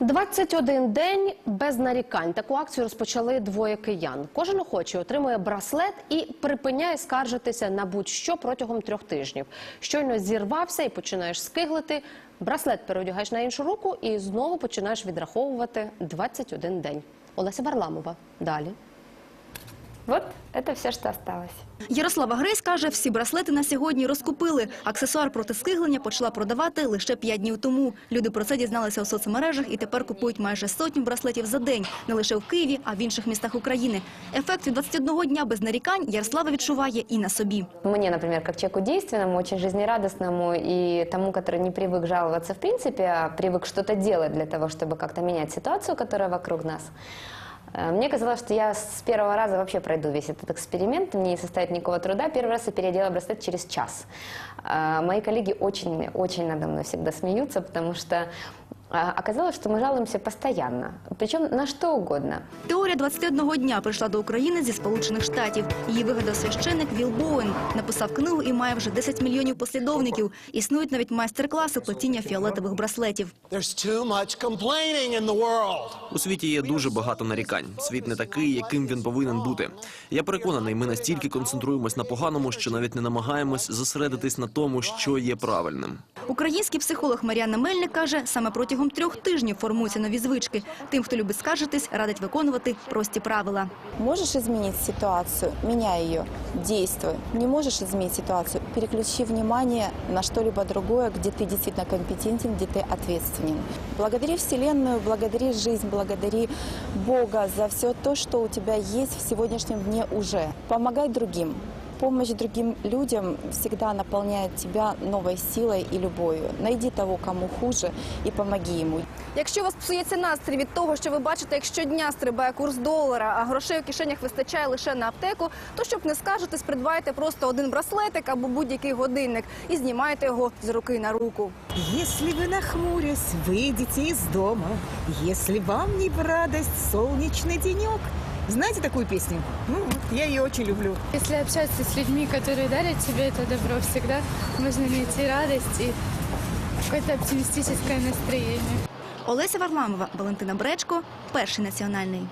21 день без нарікань. Таку акцію розпочали двоє киян. Кожен охочий отримує браслет і припиняє скаржитися на будь-що протягом трьох тижнів. Щойно зірвався і починаєш скиглити. Браслет переодягаєш на іншу руку і знову починаєш відраховувати 21 день. Олеся Варламова. Далі. Вот это все, что осталось. Ярослава Грейс каже, всі браслети на сьогодні розкупили. Аксесуар проти скиглення почала продавати лише п'ять днів тому. Люди про це дізналися у соцмережах і тепер купують майже сотню браслетів за день. Не лише в Києві, а в інших містах України. Ефект від 21 дня без нарікань Ярослава відчуває і на собі. Мне, например, как человеку действенному, очень жизнерадостному и тому, который не привык жаловаться в принципе, а привык что-то делать для того, чтобы как-то менять ситуацию, которая вокруг нас, э, мне казалось, что я с первого раза вообще пройду весь этот эксперимент, мне не составит никакого труда. Первый раз я переодела браслет через час. А Мои коллеги очень, очень надо мной всегда смеются, потому что а, оказалось, что мы жалуемся постоянно, причем на что угодно. Теорія 21 дня прийшла до України зі Сполучених Штатів. Її вигадав священник Віл Боуен. Написав книгу і має вже 10 мільйонів послідовників. Існують навіть майстер-класи плетіння фіолетових браслетів. У світі є дуже багато нарікань. Світ не такий, яким він повинен бути. Я переконаний, ми настільки концентруємось на поганому, що навіть не намагаємось зосередитись на тому, що є правильним. Український психолог Мар'яна Мельник каже, саме протягом трьох тижнів формуються нові звички. Тим, хто любить скаржитись, радить виконувати прості правила. Можешь изменить ситуацию, меняй ее, действуй. Не можешь изменить ситуацию, переключи внимание на что-либо другое, где ты действительно компетентен, где ты ответственен. Благодари Вселенную, благодари жизнь, благодари Бога за все то, что у тебя есть в сегодняшнем дне уже. Помогай другим. Помощь другим людям всегда наполняет тебя новой силой и любовью. Найди того, кому хуже, и помоги ему. Якщо у вас псується настрій від того, що ви бачите, як щодня стрибає курс долара, а грошей у кишенях вистачає лише на аптеку, то щоб не скаржитись, придбайте просто один браслетик або будь-який годинник і знімайте його з руки на руку. Если вы нахмурясь выйдете из дома, если вам не в радость солнечный денек. Знаете такую песню? Ну, вот, я ее очень люблю. Если общаться с людьми, которые дарят тебе это добро, всегда можно найти радость и какое-то оптимистическое настроение. Олеся Варламова, Валентина Бречко, перший національний.